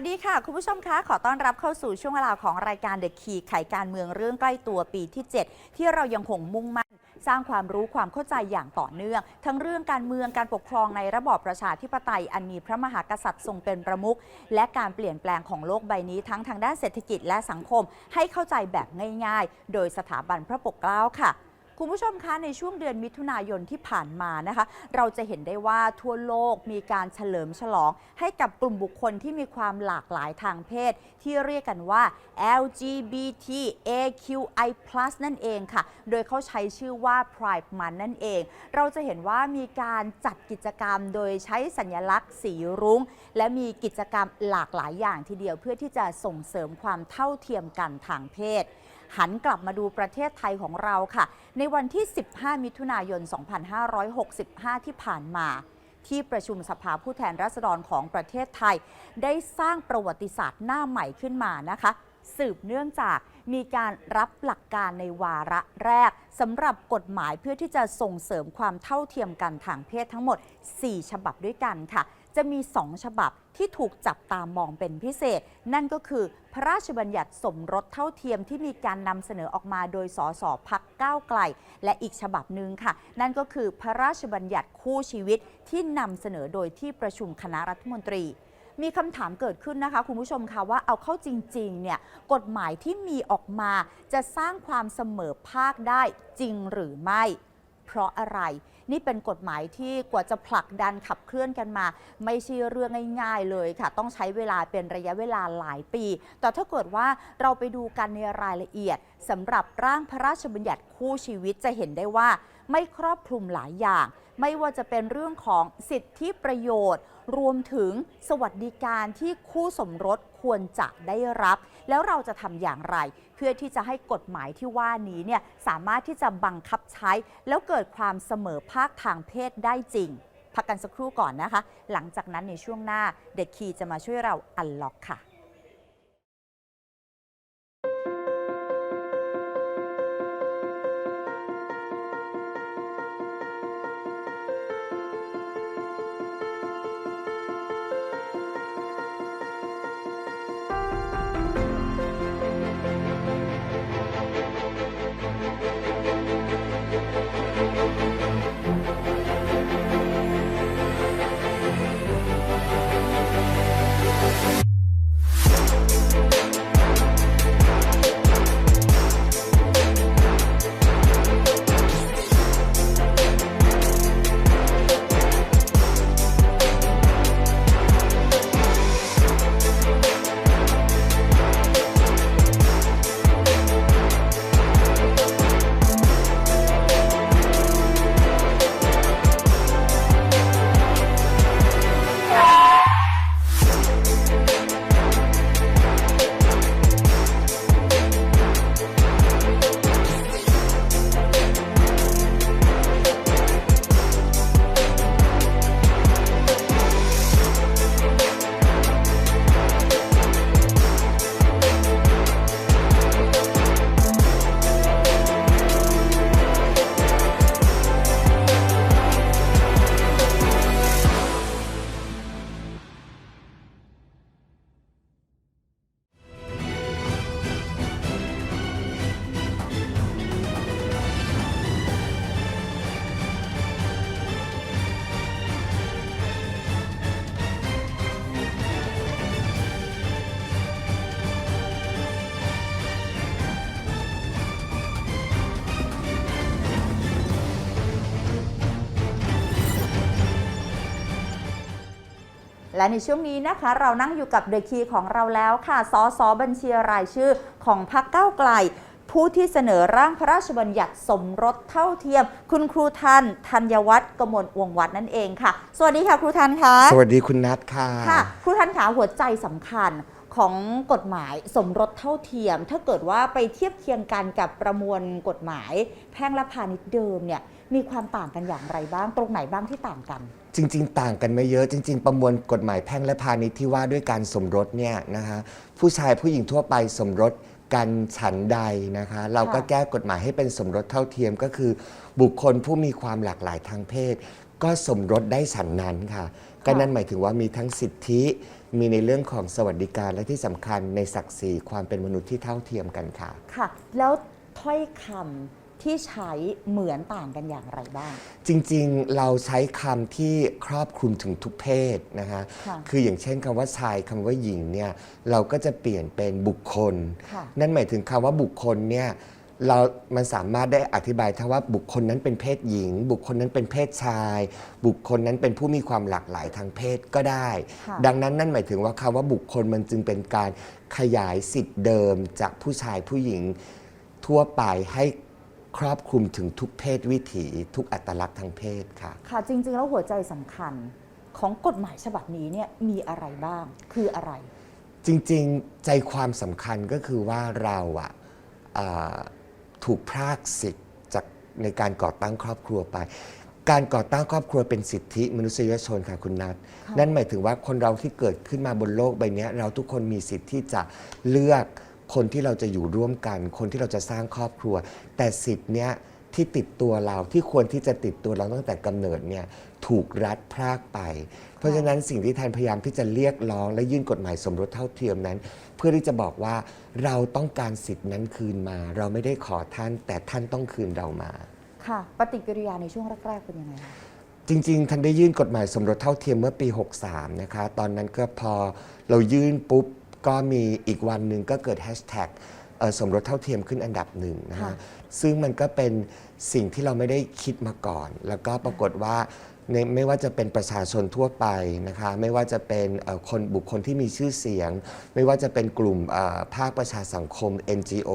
วัสดีค่ะ คุณผู้ชมคะ ขอต้อนรับเข้าสู่ช่วงเวลาของรายการ The Key ไขการเมืองเรื่องใกล้ตัวปีที่ 7 ที่เรายังคงมุ่งมั่น สร้างความรู้ความเข้าใจอย่างต่อเนื่อง ทั้งเรื่องการเมืองการปกครองในระบอบประชาธิปไตย อันมีพระมหากษัตริย์ทรงเป็นประมุขและการเปลี่ยนแปลงของโลกใบนี้ทั้งทางด้านเศรษฐกิจและสังคม ให้เข้าใจแบบง่าย ๆ โดยสถาบันพระปกเกล้าค่ะ คุณผู้ชมคะในช่วงเดือนมิถุนายนที่ผ่านมานะคะ เราจะเห็นได้ว่าทั่วโลกมีการเฉลิมฉลอง ให้กับกลุ่มบุคคลที่มีความหลากหลายทางเพศ ที่เรียกกันว่า LGBTAQI+ นั่นเองค่ะ โดยเขาใช้ชื่อว่า Pride Month นั่นเอง เราจะเห็นว่ามีการจัดกิจกรรมโดยใช้สัญลักษณ์สีรุง้ง และมีกิจกรรมหลากหลายอย่างทีเดียวเพื่อที่จะส่งเสริมความเท่าเทียมกันทางเพศ หันกลับมาดูประเทศไทยของเราค่ะ ในวันที่ 15 มิถุนายน 2565 ที่ผ่านมา ที่ประชุมสภาผู้แทนราษฎรของประเทศไทย ได้สร้างประวัติศาสตร์หน้าใหม่ขึ้นมานะคะสืบเนื่องจากมีการรับหลักการในวาระแรกสำหรับกฎหมายเพื่อที่จะส่งเสริมความเท่าเทียมกันทางเพศทั้งหมด 4 ฉบับด้วยกันค่ะ จะมี 2 ฉบับที่ถูกจับตามองเป็นพิเศษ นั่นก็คือพระราชบัญญัติสมรสเท่าเทียมที่มีการนำเสนอออกมาโดยสสพักก้าวไกล และอีกฉบับหนึ่งค่ะ นั่นก็คือพระราชบัญญัติคู่ชีวิตที่นำเสนอโดยที่ประชุมคณะรัฐมนตรีมีคำถามเกิดขึ้นนะคะคุณผู้ชมคะว่าเอาเข้าจริงๆเนี่ยกฎหมายที่มีออกมาจะสร้างความเสมอภาคได้จริงหรือไม่ เพราะอะไร นี่เป็นกฎหมายที่กว่าจะผลักดันขับเคลื่อนกันมา ไม่ใช่เรื่องง่ายๆเลยค่ะ ต้องใช้เวลาเป็นระยะเวลาหลายปี แต่ถ้าเกิดว่าเราไปดูกันในรายละเอียดสำหรับร่างพระราชบัญญัติคู่ชีวิตจะเห็นได้ว่าไม่ครอบคลุมหลายอย่าง ไม่ว่าจะเป็นเรื่องของสิทธิประโยชน์ รวมถึงสวัสดิการที่คู่สมรสควรจะได้รับ แล้วเราจะทำอย่างไร เพื่อที่จะให้กฎหมายที่ว่านี้เนี่ยสามารถที่จะบังคับใช้ แล้วเกิดความเสมอภาคทางเพศได้จริง พักกันสักครู่ก่อนนะคะ หลังจากนั้นในช่วงหน้าเด็กคีจะมาช่วยเราอันล็อกค่ะ และในช่วงนี้นะคะ เรานั่งอยู่กับเดอะคีของเราแล้วค่ะสสบัญชีรายชื่อของพรรคก้าวไกล ผู้ที่เสนอร่างพระราชบัญญัติสมรสเท่าเทียม คุณครูทันธัญวัฒน์กมลวงศ์วัฒน์นั่นเองค่ะ สวัสดีค่ะ ครูทันคะสวัสดีคุณนัทค่ะค่ะ ครูทันขาหัวใจสำคัญของกฎหมายสมรสเท่าเทียม ถ้าเกิดว่าไปเทียบเคียงกันกับประมวลกฎหมาย แพ่งและพาณิชย์เดิมเนี่ย มีความต่างกันอย่างไรบ้าง ตรงไหนบ้างที่ต่างกัน จริง ๆ ต่างกันไม่เยอะจริง ๆ ประมวลกฎหมายแพ่งและพาณิชย์ที่ว่าด้วยการสมรสเนี่ยนะคะผู้ชายผู้หญิงทั่วไปสมรสกันฉันใดนะคะ เราก็ค่ะแก้กฎหมายให้เป็นสมรสเท่าเทียมก็คือ บุคคลผู้มีความหลากหลายทางเพศ ก็สมรสได้ฉันนั้นค่ะ ก็นั่นหมายถึงว่ามีทั้งสิทธิมีในเรื่องของสวัสดิการและที่สำคัญในศักดิ์ศรีความเป็นมนุษย์ที่เท่าเทียมกันค่ะ ค่ะ แล้วถ้อยคำ ที่ใช้เหมือนต่างกันอย่างไรบ้าง จริงๆ เราใช้คำที่ครอบคลุมถึงทุกเพศนะคะค่ะคืออย่างเช่นคำว่าชายคำว่าหญิงเนี่ยเราก็จะเปลี่ยนเป็นบุคคล ค่ะ นั่นหมายถึงคำว่าบุคคลเนี่ยเรา มันสามารถได้อธิบายทั้งว่าบุคคลนั้นเป็นเพศหญิง บุคคลนั้นเป็นเพศชาย บุคคลนั้นเป็นผู้มีความหลากหลายทางเพศก็ได้ ค่ะ ดังนั้นนั่นหมายถึงว่าคำว่าบุคคลมันจึงเป็นการขยายสิทธิ์เดิมจากผู้ชายผู้หญิงทั่วไปให้ ครอบคลุมถึงทุกเพศวิถี ทุกอัตลักษณ์ทางเพศค่ะ ค่ะจริง ๆ แล้วหัวใจสำคัญของกฎหมายฉบับนี้เนี่ยมีอะไรบ้างคืออะไร จริงๆใจความสำคัญก็คือว่าเราอะอ่าถูกพรากสิทธิ์จากในการก่อตั้งครอบครัวไป การก่อตั้งครอบครัวเป็นสิทธิมนุษยชนค่ะคุณนัทค่ะนั่นหมายถึงว่าคนเราที่เกิดขึ้นมาบนโลกใบนี้เราทุกคนมีสิทธิ์ที่จะเลือก คนที่เราจะอยู่ร่วมกัน คนที่เราจะสร้างครอบครัว แต่สิทธิ์เนี้ยที่ติดตัวเราที่ควรที่จะติดตัวเราตั้งแต่กำเนิดเนี่ยถูกรัดพรากไป เพราะฉะนั้นสิ่งที่แทนพยายามที่จะเรียกร้อง และยื่นกฎหมายสมรสเท่าเทียมนั้น เพื่อที่จะบอกว่าเราต้องการสิทธินั้นคืนมา เราไม่ได้ขอท่าน แต่ท่านต้องคืนเรามา ค่ะปฏิกิริยาในช่วงแรกๆเป็นยังไงคะจริง ๆ ท่านได้ยื่นกฎหมายสมรสเท่าเทียมเมื่อปี 63 นะคะ ตอนนั้นก็พอเรายื่นปุ๊บ ก็มีอีกวันหนึ่งก็เกิดแฮชแท็กเอ่อสมรสเท่าเทียมขึ้นอันดับหนึ่งนะค่ะฮะซึ่งมันก็เป็นสิ่งที่เราไม่ได้คิดมาก่อน แล้วก็ปรากฏว่าในไม่ว่าจะเป็นประชาชนทั่วไปนะคะไม่ว่าจะเป็นเอ่อคนบุคคลที่มีชื่อเสียง ไม่ว่าจะเป็นกลุ่มเอ่อภาคประชาสังคม NGO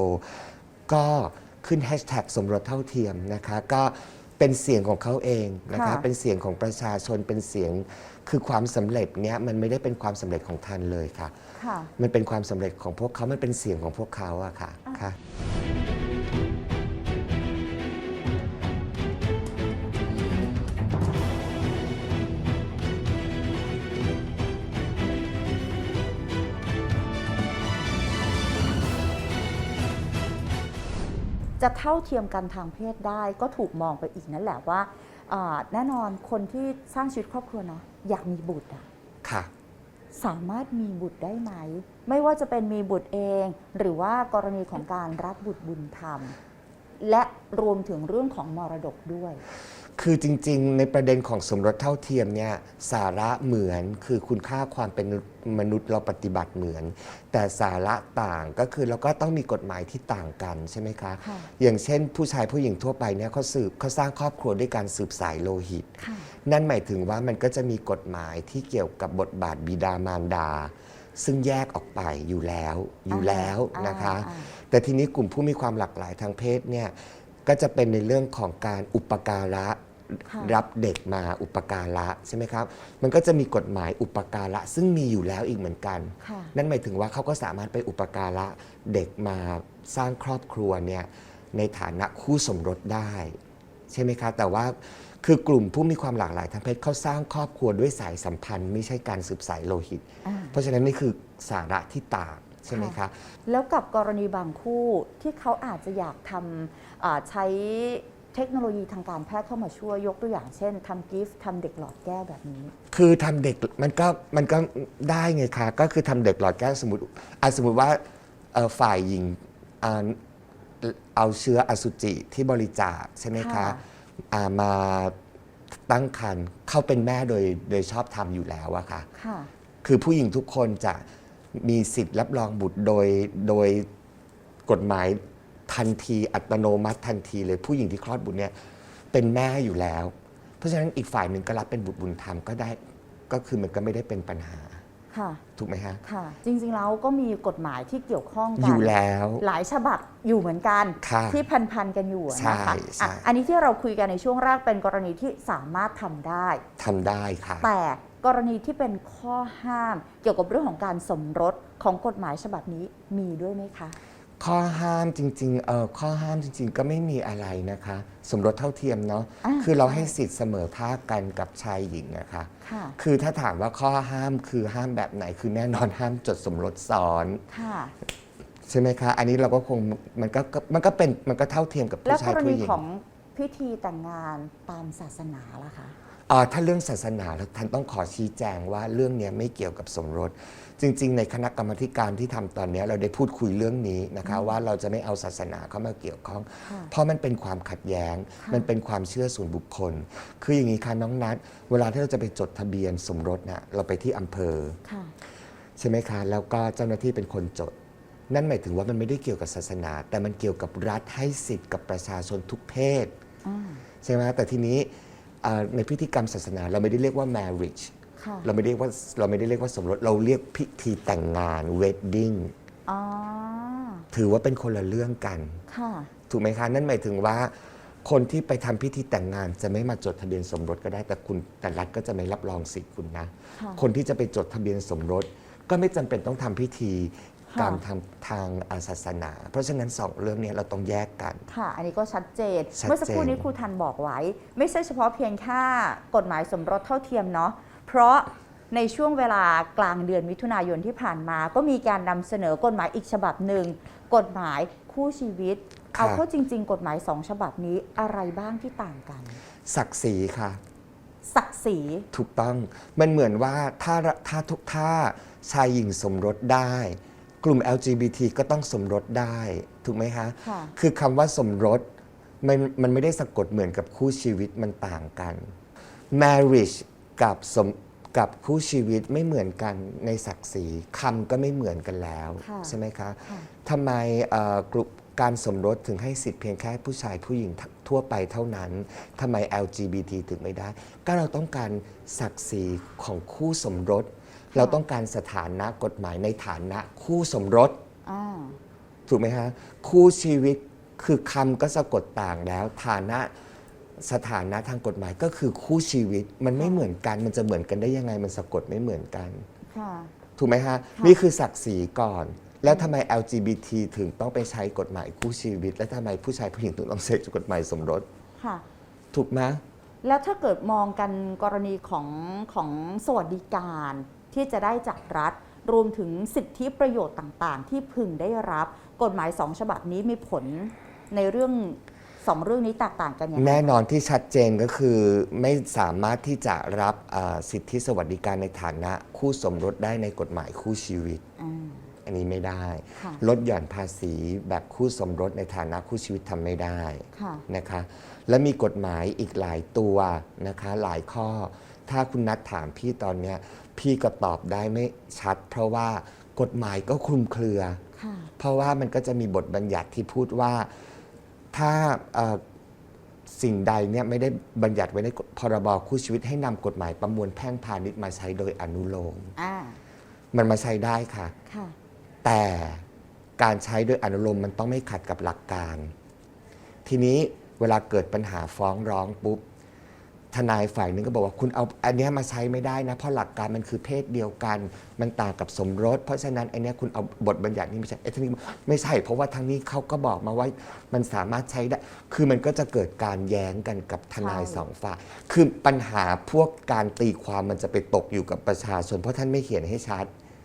ก็ขึ้นแฮชแท็กสมรสเท่าเทียมนะคะก็ เป็นเสียงของเขาเองนะคะค่ะ เป็นเสียงของประชาชนเป็นเสียงคือความสำเร็จเนี้ยมันไม่ได้เป็นความสำเร็จของท่านเลยค่ะ ค่ะ มันเป็นความสำเร็จของพวกเขา มันเป็นเสียงของพวกเขาอะค่ะค่ะ จะเท่าเทียมกันทางเพศได้ ก็ถูกมองไปอีกนั่นแหละว่าอ่าแน่นอนคนที่สร้างชีวิตครอบครัวเนาะอยากมีบุตรอะค่ะ สามารถมีบุตรได้ไหม ไม่ว่าจะเป็นมีบุตรเอง หรือว่ากรณีของการรับบุตรบุญธรรม และรวมถึงเรื่องของมรดกด้วย คือจริงๆ ในประเด็นของสมรสเท่าเทียมเนี่ยสาระเหมือนคือคุณค่าความเป็นมนุษย์เราปฏิบัติเหมือน แต่สาระต่างก็คือเราก็ต้องมีกฎหมายที่ต่างกันใช่ไหมคะค่ะอย่างเช่น ผู้ชายผู้หญิงทั่วไปเนี่ยเขาสืบเขาสร้างครอบครัวด้วยการสืบสายโลหิตค่ะนั่นหมายถึงว่ามันก็จะมีกฎหมายที่เกี่ยวกับบทบาทบิดามารดา ซึ่งแยกออกไปอยู่แล้วอยู่แล้วนะคะอ่าแต่ทีนี้กลุ่มผู้มีความหลากหลายทางเพศเนี่ยก็จะเป็นในเรื่องของการอุปการะค่ะ รับเด็กมาอุปการะใช่ไหมครับ มันก็จะมีกฎหมายอุปการะซึ่งมีอยู่แล้วอีกเหมือนกันค่ะนั่นหมายถึงว่าเขาก็สามารถไปอุปการะเด็กมาสร้างครอบครัวเนี่ยในฐานะคู่สมรสได้ ใช่ไหมคะแต่ว่าคือกลุ่มผู้มีความหลากหลายทางเพศเขาสร้างครอบครัวด้วยสายสัมพันธ์ ไม่ใช่การสืบสายโลหิตอ่าเพราะฉะนั้นนี่คือสาระที่ต่างใช่ไหมค่ะคะแล้วกับกรณีบางคู่ที่เขาอาจจะอยากทำอ่าใช้ เทคโนโลยีทางการแพทย์เข้ามาช่วยยกตัวอย่างเช่นทำกิฟต์ทำเด็กหลอดแก้วแบบนี้ คือทำเด็กมันก็มันก็ได้ไงคะก็คือทำเด็กหลอดแก้วสมมติอะสมมติว่าเอ่อฝ่ายหญิงอ่าเอาเชื้ออสุจิที่บริจาคใช่ไหมคะค่ะ อ่ามาตั้งครรภ์เข้าเป็นแม่โดยโดยชอบทำอยู่แล้วอะค่ะ ค่ะ คือผู้หญิงทุกคนจะมีสิทธิ์รับรองบุตรโดยโดยกฎหมาย ทันทีอัตโนมัติทันทีเลยผู้หญิงที่คลอดบุตรเนี่ยเป็นแม่อยู่แล้ว เพราะฉะนั้นอีกฝ่ายหนึ่งก็รับเป็นบุตรบุญธรรมก็ได้ก็คือมันก็ไม่ได้เป็นปัญหาค่ะ ถูกไหมฮะค่ะ จริงๆแล้วก็มีกฎหมายที่เกี่ยวข้องกัอยู่แล้ว หลายฉบับอยู่เหมือนกันค่ะที่พันๆกันอยู่อะใช่นะคะใช่อะอันนี้ที่เราคุยกันในช่วงแรกเป็นกรณีที่สามารถทำได้ทำได้ค่ะ แต่กรณีที่เป็นข้อห้าม เกี่ยวกับเรื่องของการสมรสของกฎหมายฉบับนี้มีด้วยไหมคะ ข้อห้ามจริงๆเออข้อห้ามจริง ๆ ก็ไม่มีอะไรนะคะ สมรสเท่าเทียมเนาะอ่า คือเราให้สิทธิ์เสมอภาคกันกับชายหญิงนะคะ ค่ะ คือถ้าถามว่าข้อห้ามคือห้ามแบบไหน คือแน่นอนห้ามจดสมรสซ้อน ค่ะ ใช่ไหมคะ อันนี้เราก็คงมันก็ก็มันก็เป็นมันก็เท่าเทียมกับแล้วผู้ชากยรผู้ณีหญิงของพิธีแต่งงานตามศาสนาล่ะคะ อ่าถ้าเรื่องศาสนาแล้วท่านต้องขอชี้แจงว่าเรื่องเนี้ยไม่เกี่ยวกับสมรส จริง ๆ ในคณะกรรมาธิการที่ทำตอนเนี้ยเราได้พูดคุยเรื่องนี้นะคะว่าเราจะไม่เอาศาสนาเข้ามาเกี่ยวข้องค่ะเพราะมันเป็นความขัดแย้งค่ะมันเป็นความเชื่อส่วนบุคคล คืออย่างนี้ค่ะน้องนัดเวลาที่เราจะไปจดทะเบียนสมรสนะเราไปที่อำเภอค่ะใช่ไหมคะแล้วก็เจ้าหน้าที่เป็นคนจดนั่นหมายถึงว่ามันไม่ได้เกี่ยวกับศาสนา แต่มันเกี่ยวกับรัฐให้สิทธิ์กับประชาชนทุกเพศอ่าใช่ไหมแต่ทีนี้เอ่อในพิธีกรรมศาสนาเราไม่ได้เรียกว่า marriage ค่ะเราไม่ได้เรียกว่าเราไม่ได้เรียกว่าสมรสเราเรียกพิธีแต่งงาน wedding อ๋อถือว่าเป็นคนละเรื่องกัน ค่ะ ถูกไหมคะนั่นหมายถึงว่า คนที่ไปทำพิธีแต่งงานจะไม่มาจดทะเบียนสมรสก็ได้แต่คุณแต่รัฐก็จะไม่รับรองสิทธิ์คุณนะ ค่ะคนที่จะไปจดทะเบียนสมรสก็ไม่จำเป็นต้องทำพิธีค่ะกรรมทางทางอ่าศาสนา เพราะฉะนั้นสองเรื่องเนี้เราต้องแยกกัน ค่ะ อันนี้ก็ชัดเจน ชัดเจน เมื่อสักครู่นี้ครูทันบอกไว้ ไม่ใช่เฉพาะเพียงแค่กฎหมายสมรสเท่าเทียมเนาะ เพราะในช่วงเวลากลางเดือนมิถุนายนที่ผ่านมา ก็มีการนำเสนอกฎหมายอีกฉบับหนึ่ง กฎหมายคู่ชีวิตค่ะเอาเข้าจริง ๆ กฎหมายสองฉบับนี้อะไรบ้างที่ต่างกัน ศักดิ์ศรีค่ะ ศักดิ์ศรีถูกต้องมันเหมือนว่าถ้าถ้าทุกถ้าชายหญิงสมรสได้ กลุ่ม LGBT ก็ต้องสมรสได้ ถูกไหมคะค่ะคือคำว่าสมรสมันมันไม่ได้สะกดเหมือนกับคู่ชีวิตมันต่างกัน marriage กับสมกับคู่ชีวิตไม่เหมือนกันในศักดิ์ศรีคำก็ไม่เหมือนกันแล้ว ค่ะใช่ไหมคะค่ะ ทำไมเอ่อกลุ่มการสมรสถึงให้สิทธิ์เพียงแค่ผู้ชายผู้หญิงทั่วไปเท่านั้นทำไม LGBT ถึงไม่ได้ ก็เราต้องการศักดิ์ศรีของคู่สมรส เราต้องการสถานะกฎหมายในฐานะคู่สมรส อ่า ถูกไหมฮะคู่ชีวิตคือคำก็สะกดต่างแล้ว ฐานะ สถานะทางกฎหมายก็คือคู่ชีวิตมันไม่เหมือนกัน มันจะเหมือนกันได้ยังไงมันสะกดไม่เหมือนกัน ค่ะ ถูกไหมฮะค่ะนี่คือศักดิ์ศรีก่อน แล้วทำไม LGBT ถึงต้องไปใช้กฎหมายคู่ชีวิต และทำไมผู้ชายผู้หญิงถึงต้องใช้กฎหมายสมรส ค่ะ ถูกไหมแล้วถ้าเกิดมองกันกรณีของของสวัสดิการที่จะได้จากรัฐ รวมถึงสิทธิประโยชน์ต่าง ๆ ที่พึงได้รับ กฎหมายสองฉบับนี้มีผลในเรื่อง สองเรื่องนี้แตกต่างกันอย่างไรแน่นอนที่ชัดเจนก็คือไม่สามารถที่จะรับอ่าสิทธิสวัสดิการในฐานะคู่สมรสได้ในกฎหมายคู่ชีวิต อ่า อันนี้ไม่ได้ ค่ะ ลดหย่อนภาษีแบบคู่สมรสในฐานะคู่ชีวิตทำไม่ได้ ค่ะ นะคะและมีกฎหมายอีกหลายตัวนะคะหลายข้อ ถ้าคุณนัดถามพี่ตอนเนี้ยพี่ก็ตอบได้ไม่ชัด เพราะว่ากฎหมายก็คลุมเครือ ค่ะ เพราะว่ามันก็จะมีบทบัญญัติที่พูดว่า ถ้าเอ่อสิ่งใดเนี่ยไม่ได้บัญญัติไว้ในพรบคู่ชีวิตให้นำกฎหมายประมวลแพ่งพาณิชย์มาใช้โดยอนุโลมอ่ามันมาใช้ได้ค่ะ ค่ะ แต่การใช้โดยอนุโลมมันต้องไม่ขัดกับหลักการ ทีนี้เวลาเกิดปัญหาฟ้องร้องปุ๊บ ทนายฝ่ายหนึงก็บอกว่าคุณเอาอันเนี้ยมาใช้ไม่ได้นะ เพราะหลักการมันคือเพศเดียวกัน มันต่างกับสมรส เพราะฉะนั้นอันเนี้ยคุณเอาบทบัญญัตินี้ไม่ใช่ไอ้ทีนี้ไม่ใช่ เพราะว่าทางนี้เขาก็บอกมาว่ามันสามารถใช้ได้ คือมันก็จะเกิดการแย้งกันกับทนายใช่สองฝ่าย คือปัญหาพวกการตีความมันจะไปตกอยู่กับประชาชน เพราะท่านไม่เขียนให้ชัด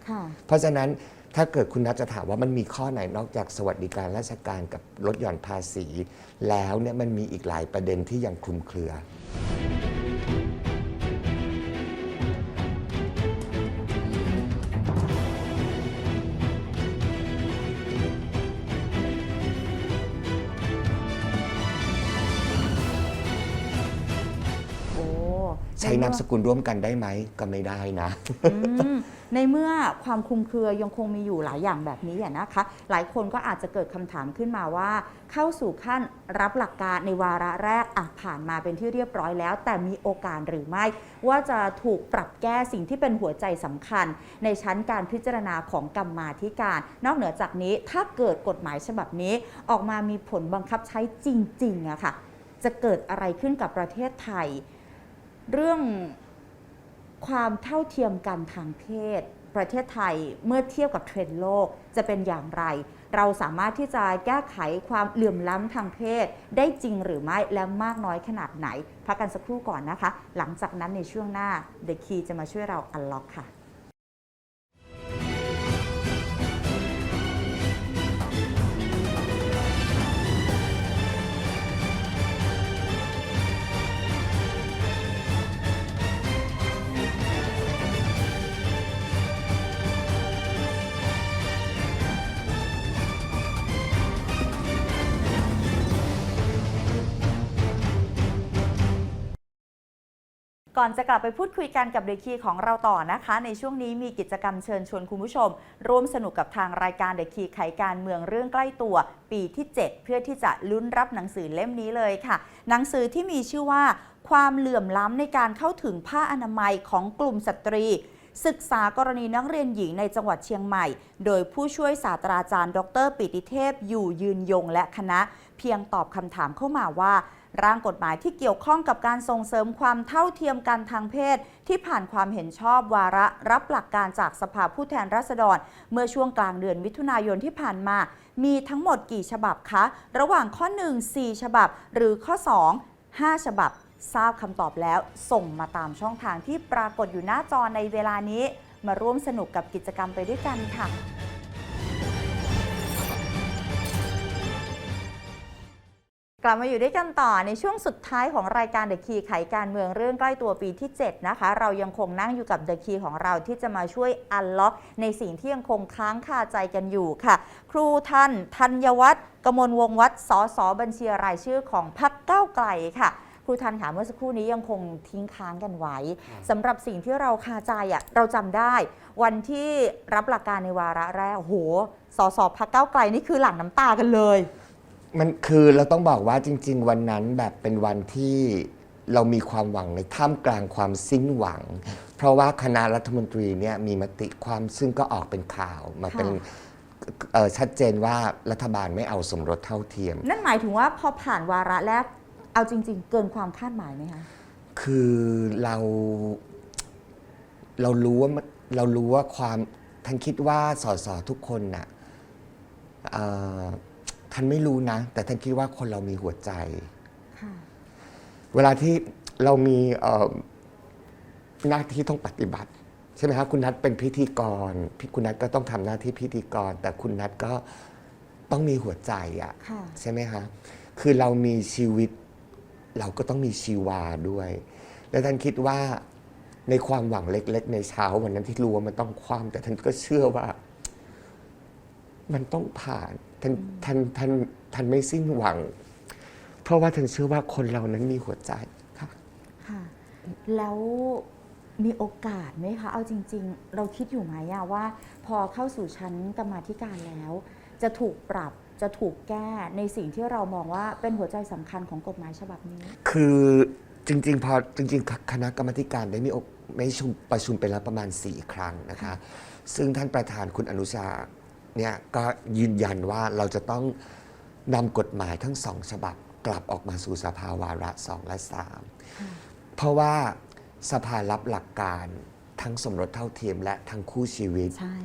ค่ะ เพราะฉะนั้นถ้าเกิดคุณนัทจะถามว่ามันมีข้อไหนนอกจากสวัสดิการราชการกับลดหย่อนภาษี แล้วเนี่ยมันมีอีกหลายประเด็นที่ยังคลุมเครือ ช้นามสกุลร่วมกันได้ไหมก็ไม่ได้นะ อืมในเมื่อความคลุมเครือยังคงมีอยู่หลายอย่างแบบนี้อะนะคะ หลายคนก็อาจจะเกิดคำถามขึ้นมาว่า เข้าสู่ขั้นรับหลักการในวาระแรกอะผ่านมาเป็นที่เรียบร้อยแล้ว แต่มีโอกาสหรือไม่ ว่าจะถูกปรับแก้สิ่งที่เป็นหัวใจสำคัญ ในชั้นการพิจารณาของกรรมาธิการ นอกเหนือจากนี้ถ้าเกิดกฎหมายฉบับนี้ ออกมามีผลบังคับใช้จริงๆอะค่ะ จะเกิดอะไรขึ้นกับประเทศไทย เรื่องความเท่าเทียมกันทางเพศ ประเทศไทยเมื่อเทียบกับเทรนด์โลกจะเป็นอย่างไร เราสามารถที่จะแก้ไขความเหลื่อมล้ำทางเพศ ได้จริงหรือไม่และมากน้อยขนาดไหน พักกันสักครู่ก่อนนะคะ หลังจากนั้นในช่วงหน้า The Key จะมาช่วยเราอันล็อกค่ะ ก่อนจะกลับไปพูดคุยกันกับเดคีของเราต่อนะคะ ในช่วงนี้มีกิจกรรมเชิญชวนคุณผู้ชม ร่วมสนุกกับทางรายการเดคีไขการเมืองเรื่องใกล้ตัว ปีที่ 7 เพื่อที่จะลุ้นรับหนังสือเล่มนี้เลยค่ะ หนังสือที่มีชื่อว่า ความเหลื่อมล้ำในการเข้าถึงผ้าอนามัยของกลุ่มสตรีศึกษากรณีนักเรียนหญิงในจังหวัดเชียงใหม่ โดยผู้ช่วยศาสตราจารย์ ดร ปิติเทพ อยู่ยืนยงและคณะ เพียงตอบคำถามเข้ามาว่า ร่างกฎหมายที่เกี่ยวข้องกับการส่งเสริมความเท่าเทียมกันทางเพศ ที่ผ่านความเห็นชอบวาระรับหลักการจากสภาผู้แทนราษฎร เมื่อช่วงกลางเดือนมิถุนายนที่ผ่านมา มีทั้งหมดกี่ฉบับคะ ระหว่างข้อ 1 4 ฉบับ หรือข้อ 2 5 ฉบับ ทราบคำตอบแล้วส่งมาตามช่องทางที่ปรากฏอยู่หน้าจอในเวลานี้ มาร่วมสนุกกับกิจกรรมไปด้วยกันค่ะ กลับมาอยู่ด้วยกันต่อในช่วงสุดท้ายของรายการ The Key ไขการเมืองเรื่องใกล้ตัวปีที่ 7 นะคะ เรายังคงนั่งอยู่กับ The Key ของเราที่จะมาช่วยอันล็อก ในสิ่งที่ยังคงค้างคาใจกันอยู่ค่ะ ครูท่านธัญวัฒน์กมลวงศ์วัฒน์สสบัญชีรายชื่อของพรรคก้าวไกลค่ะครูทันค่ะเมื่อสักครู่นี้ยังคงทิ้งค้างกันไว้สำหรับสิ่งที่เราคาใจอะเราจำได้ วันที่รับหลักการในวาระแรกโอ้โหสสพรรคก้าวไกลนี่คือหลั่งน้ำตากันเลย มันคือเราต้องบอกว่าจริง ๆ วันนั้นแบบเป็นวันที่เรามีความหวังในท่ามกลางความสิ้นหวัง เพราะว่าคณะรัฐมนตรีเนี่ยมีมติความซึ่งก็ออกเป็นข่าวมาเป็นเอ่อชัดเจนว่ารัฐบาลไม่เอาสมรสเท่าเทียม นั่นหมายถึงว่าพอผ่านวาระแรกเอาจริง ๆ เกินความคาดหมายไหมคะคือเรา เรารู้ว่ามันเรารู้ว่าความท่านคิดว่าสสทุกคนน่ะเอ่อ ท่านไม่รู้นะ แต่ท่านคิดว่าคนเรามีหัวใจค่ะเวลาที่เรามีเอ่อหน้าที่ต้องปฏิบัติ ใช่ไหมครับคุณนัทเป็นพิธีกรพี่คุณนัทก็ต้องทำหน้าที่พิธีกร แต่คุณนัทก็ต้องมีหัวใจอะค่ะใช่ไหมคะคือเรามีชีวิต เราก็ต้องมีชีวาด้วย และท่านคิดว่าในความหวังเล็ก ๆ ในเช้าวันนั้นที่รู้ว่ามันต้องคว่ำแต่ท่านก็เชื่อว่า มันต้องผ่าน ท่านท่านท่านท่านไม่สิ้นหวัง เพราะว่าท่านเชื่อว่าคนเรานั้นมีหัวใจค่ะค่ะแล้วมีโอกาสไหมคะ เอาจริง ๆ เราคิดอยู่ไหมอะว่า พอเข้าสู่ชั้นกรรมาธิการแล้ว จะถูกปรับจะถูกแก้ในสิ่งที่เรามองว่าเป็นหัวใจสำคัญของกฎหมายฉบับนี้ คือจริงๆพอจริงๆ คณะกรรมาธิการได้มีโอกไม่ชุมประชุมไปแล้วประมาณ 4 ครั้งนะคะ ซึ่งท่านประธานคุณอนุชา เนี่ยก็ยืนยันว่าเราจะต้องนำกฎหมายทั้งสองฉบับกลับออกมาสู่สภาวาระสองและสามเพราะว่าสภารับหลักการทั้งสมรสเท่าเทียมและทั้งคู่ชีวิต ใช่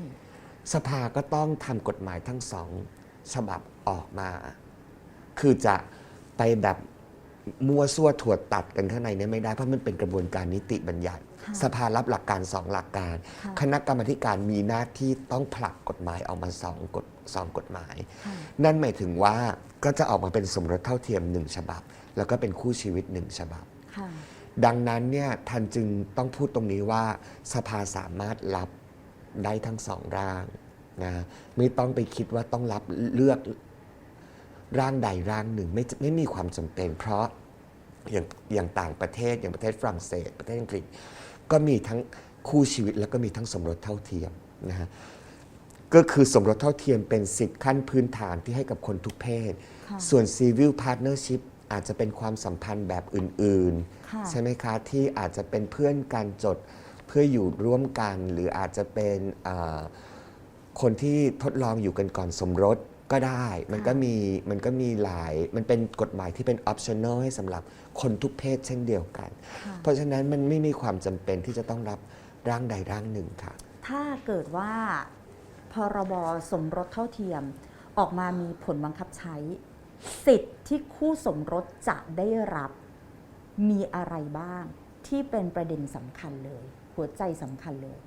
สภาก็ต้องทำกฎหมายทั้งสองฉบับออกมา คือจะไปแบบมั่วซั่วถั่วตัดกันข้างในเนี่ยไม่ได้เพราะมันเป็นกระบวนการนิติบัญญัติค่ะ สภารับหลักการสองหลักการค่ะคณะกรรมาธิการมีหน้าที่ต้องผลักกฎหมายออกมาสองกฎสองกฎหมายค่ะนั่นหมายถึงว่าก็จะออกมาเป็นสมรสเท่าเทียมหนึ่งฉบับ แล้วก็เป็นคู่ชีวิตหนึ่งฉบับค่ะดังนั้นเนี่ยท่านจึงต้องพูดตรงนี้ว่าสภาสามารถรับได้ทั้งสองร่างนะไม่ต้องไปคิดว่าต้องรับเลือกร่างใดร่างหนึ่งไม่ไม่มีความจำเป็น เพราะอย่างอย่างต่างประเทศอย่างประเทศฝรั่งเศส ประเทศอังกฤษ ก็มีทั้งคู่ชีวิตแล้วก็มีทั้งสมรสเท่าเทียมนะฮะก็คือสมรสเท่าเทียมเป็นสิทธิขั้นพื้นฐานที่ให้กับคนทุกเพศค่ะส่วน civil partnership อาจจะเป็นความสัมพันธ์แบบอื่นค่ะๆใช่ไหมคะ ที่อาจจะเป็นเพื่อนการจดเพื่ออยู่ร่วมกัน หรืออาจจะเป็นเอ่อคนที่ทดลองอยู่กันก่อนสมรส ก็ได้ มันก็มี มันก็มีหลาย มันเป็นกฎหมายที่เป็น optional ให้สำหรับคนทุกเพศเช่นเดียวกันค่ะเพราะฉะนั้นมันไม่มีความจำเป็นที่จะต้องรับร่างใดร่างหนึ่งค่ะ ถ้าเกิดว่าพรบสมรสเท่าเทียมออกมามีผลบังคับใช้ สิทธิ์ที่คู่สมรสจะได้รับมีอะไรบ้างที่เป็นประเด็นสำคัญเลย หัวใจสำคัญเลย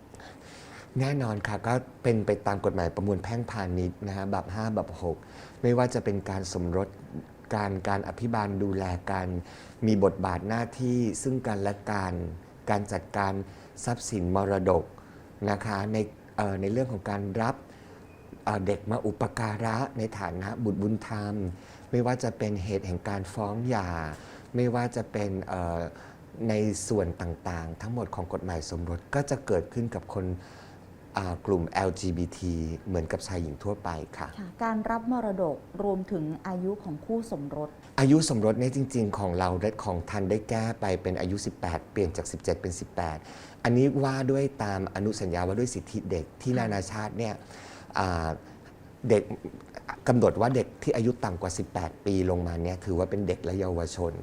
แน่นอนค่ะก็เป็นไปตามกฎหมายประมวลแพ่งพาณิชย์นะฮะแบบ5แบบ 6 ไม่ว่าจะเป็นการสมรสการการอภิบาลดูแลกัน มีบทบาทหน้าที่ซึ่งกันและกันการจัดการทรัพย์สินมรดกนะคะในในเรื่องของการรับเเด็กมาอุปการะในฐานะบุตรบุญธรรม ไม่ว่าจะเป็นเหตุแห่งการฟ้องหย่า ไม่ว่าจะเป็นในส่วนต่างๆ ทั้งหมดของกฎหมายสมรสก็จะเกิดขึ้นกับคน กลุ่ม LGBT เหมือนกับชายหญิงทั่วไปค่ะ ค่ะการรับมรดกรวมถึงอายุของคู่สมรส อายุสมรสเนี่ยจริง ๆ ของเราได้ของทันได้แก้ไปเป็นอายุ 18 เปลี่ยนจาก 17 เป็น 18 อันนี้ว่าด้วยตามอนุสัญญาว่าด้วยสิทธิเด็กที่นานาชาติเนี่ยอ่าเด็กกำหนดว่าเด็กที่อายุต่ำกว่า 18 ปีลงมาเนี่ยถือว่าเป็นเด็กและเยาวชน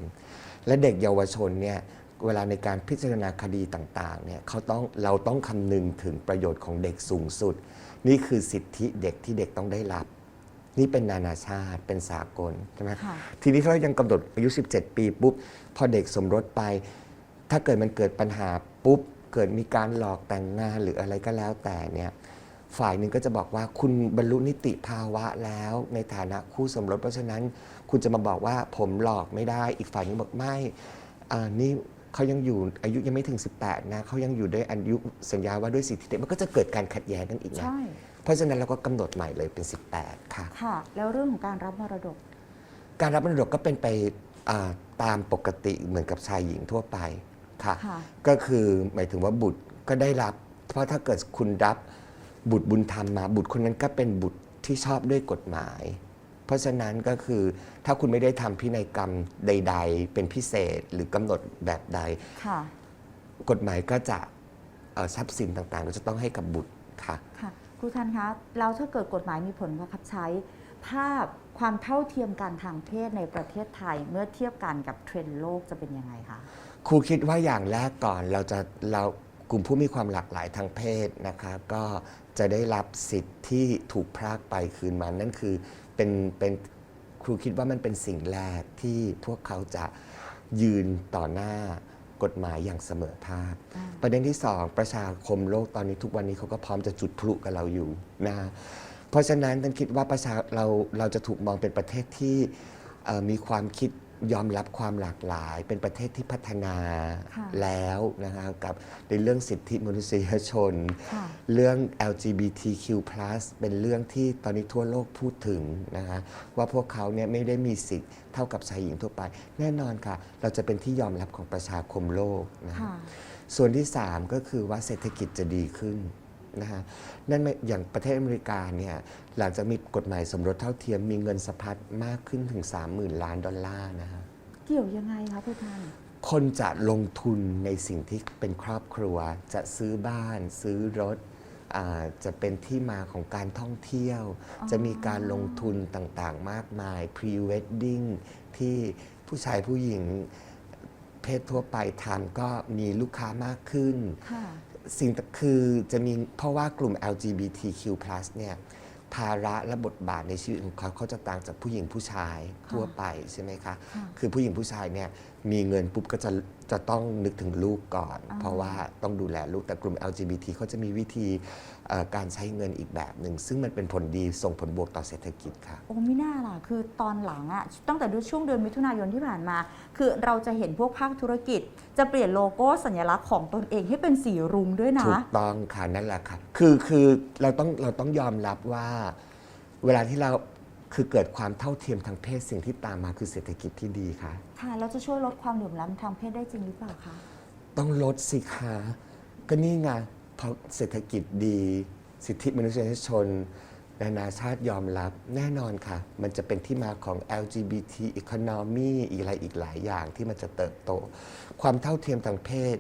และเด็กเยาวชนเนี่ย เวลาในการพิจารณาคดีต่างๆเนี่ยเขาต้องเราต้องคำนึงถึงประโยชน์ของเด็กสูงสุด นี่คือสิทธิเด็กที่เด็กต้องได้รับ นี่เป็นนานาชาติเป็นสากลใช่ไหมค่ะทีนี้ถ้าเรายังกำหนดอายุ 17 ปีปุ๊บพอเด็กสมรสไป ถ้าเกิดมันเกิดปัญหาปุ๊บเกิดมีการหลอกแต่งงานหรืออะไรก็แล้วแต่เนี่ยฝ่ายหนึ่งก็จะบอกว่าคุณบรรลุนิติภาวะแล้วในฐานะคู่สมรสเพราะฉะนั้น คุณจะมาบอกว่าผมหลอกไม่ได้อีกฝ่ายหนึงบอกไม่อ่านี่ เขายังอยู่อายุยังไม่ถึง 18นะเขายังอยู่ด้วยอายุสัญญาว่าด้วยสิทธิเด็กมันก็จะเกิดการขัดแย้งกันอีกนะใช่ เพราะฉะนั้นเราก็กำหนดใหม่เลยเป็น 18 ค่ะ ค่ะ แล้วเรื่องของการรับมรดก การรับมรดกก็เป็นไปอ่าตามปกติเหมือนกับชายหญิงทั่วไปค่ะ ค่ะ ก็คือหมายถึงว่าบุตรก็ได้รับ เพราะถ้าเกิดคุณรับบุตรบุญธรรมมา บุตรคนนั้นก็เป็นบุตรที่ชอบด้วยกฎหมาย เพราะฉะนั้นก็คือถ้าคุณไม่ได้ทำพินัยกรรมใด ๆ เป็นพิเศษหรือกำหนดแบบใด ค่ะ กฎหมายก็จะเอ่อทรัพย์สินต่างๆ ก็จะต้องให้กับบุตรค่ะ ค่ะ ครูทันคะแล้วถ้าเกิดกฎหมายมีผลบังคับใช้ ภาพความเท่าเทียมกันทางเพศในประเทศไทยเมื่อเทียบกันกับเทรนด์โลกจะเป็นยังไงคะ ครูคิดว่าอย่างแรกก่อนเราจะเรากลุ่มผู้มีความหลากหลายทางเพศนะคะ ก็จะได้รับสิทธิ์ที่ถูกพรากไปคืนมานั่นคือ เป็นเป็นครูคิดว่ามันเป็นสิ่งแรกที่พวกเขาจะยืนต่อหน้ากฎหมายอย่างเสมอภาคอ่าประเด็นที่สองประชาคมโลกตอนนี้ทุกวันนี้เขาก็พร้อมจะจุดพลุกับเราอยู่นะเพราะฉะนั้นท่านคิดว่าประชาเราเราจะถูกมองเป็นประเทศที่เอ่อมีความคิด ยอมรับความหลากหลาย เป็นประเทศที่พัฒนาค่ะแล้วนะคะกับในเรื่องสิทธิมนุษยชนค่ะเรื่อง LGBTQ+ เป็นเรื่องที่ตอนนี้ทั่วโลกพูดถึงนะคะว่าพวกเขาเนี่ยไม่ได้มีสิทธิ์เท่ากับชายหญิงทั่วไป แน่นอนค่ะ เราจะเป็นที่ยอมรับของประชาคมโลกนะค่ะส่วนที่ 3 ก็คือว่าเศรษฐกิจจะดีขึ้น นะฮะนั่นไม่อย่างประเทศอเมริกาเนี่ยหลังจากมีกฎหมายสมรสเท่าเทียมมีเงินสะพัดมากขึ้นถึง 30,000 ล้านดอลลาร์นะฮะเกี่ยวยังไงคะครูทันคนจะลงทุนในสิ่งที่เป็นครอบครัว จะซื้อบ้าน ซื้อรถอ่าจะเป็นที่มาของการท่องเที่ยวอ๋อจะมีการลงทุนต่างๆ มากมาย pre-wedding ที่ผู้ชายผู้หญิงเพศทั่วไปทำก็มีลูกค้ามากขึ้นค่ะ สิ่งคือจะมีเพราะว่ากลุ่ม LGBTQ+ เนี่ยภาระและบทบาทในชีวิตของเขาเขาจะต่างจากผู้หญิงผู้ชายทั่วไปใช่ไหมคะค่ะคือผู้หญิงผู้ชายเนี่ยมีเงินปุ๊บก็จะ จะต้องนึกถึงลูกก่อนอ่าเพราะว่าต้องดูแลลูกแต่กลุ่ม LGBT เขาจะมีวิธีเอ่อการใช้เงินอีกแบบหนึ่ง ซึ่งมันเป็นผลดีส่งผลบวกต่อเศรษฐกิจค่ะ โอ้ไม่น่าล่ะ คือตอนหลังอะตั้งแต่ช่วงเดือนมิถุนายนที่ผ่านมา คือเราจะเห็นพวกภาคธุรกิจ จะเปลี่ยนโลโก้สัญลักษณ์ของตนเองให้เป็นสีรุ้งด้วยนะถูกต้องค่ะนั่นแหละค่ะคือคือเราต้องเราต้องยอมรับว่า เวลาที่เรา คือเกิดความเท่าเทียมทางเพศสิ่งที่ตามมาคือเศรษฐกิจที่ดีค่ะ ค่ะแล้วจะช่วยลดความเหลื่อมล้ำทางเพศได้จริงหรือเปล่าคะ ต้องลดสิคะก็นี่ไงพอเศรษฐกิจดี สิทธิมนุษยชน นานาชาติยอมรับแน่นอนค่ะ มันจะเป็นที่มาของ LGBT economy อีกอะไรอีกหลายอย่างที่มันจะเติบโต ความเท่าเทียมทางเพศ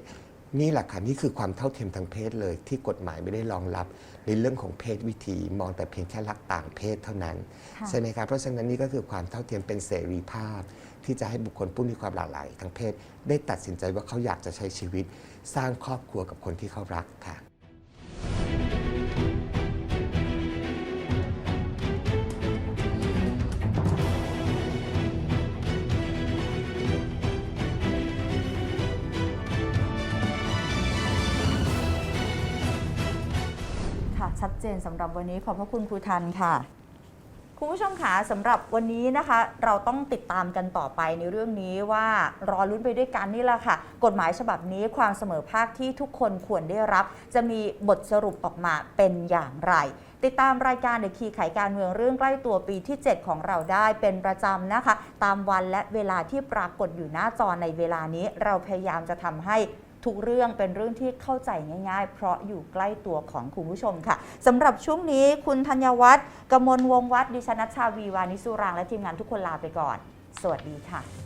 นี่แหละค่ะนี่คือความเท่าเทียมทางเพศเลยที่กฎหมายไม่ได้รองรับ ในเรื่องของเพศวิถีมองแต่เพียงแค่รักต่างเพศเท่านั้นค่ะใช่ไหมครับ เพราะฉะนั้นนี่ก็คือความเท่าเทียมเป็นเสรีภาพ ที่จะให้บุคคลผู้มีความหลากหลายทางเพศ ได้ตัดสินใจว่าเขาอยากจะใช้ชีวิต สร้างครอบครัวกับคนที่เขารักค่ะ ชัดเจนสำหรับวันนี้ขอบพระคุณครูทันค่ะคุณผู้ชมคะสำหรับวันนี้นะคะ เราต้องติดตามกันต่อไปในเรื่องนี้ว่ารอลุ้นไปด้วยกันนี่แหละค่ะ กฎหมายฉบับนี้ความเสมอภาคที่ทุกคนควรได้รับ จะมีบทสรุปออกมาเป็นอย่างไร ติดตามรายการเดคีไขการเมืองเรื่องใกล้ตัวปีที่ 7 ของเราได้เป็นประจำนะคะ ตามวันและเวลาที่ปรากฏอยู่หน้าจอในเวลานี้ เราพยายามจะทำให้ ทุกเรื่องเป็นเรื่องที่เข้าใจง่าย ๆ เพราะอยู่ใกล้ตัวของคุณผู้ชมค่ะสำหรับช่วงนี้คุณธัญวัฒน์กมลวงวัฒน์ดิฉันนัชชาวีวานิสุรางและทีมงานทุกคนลาไปก่อน สวัสดีค่ะ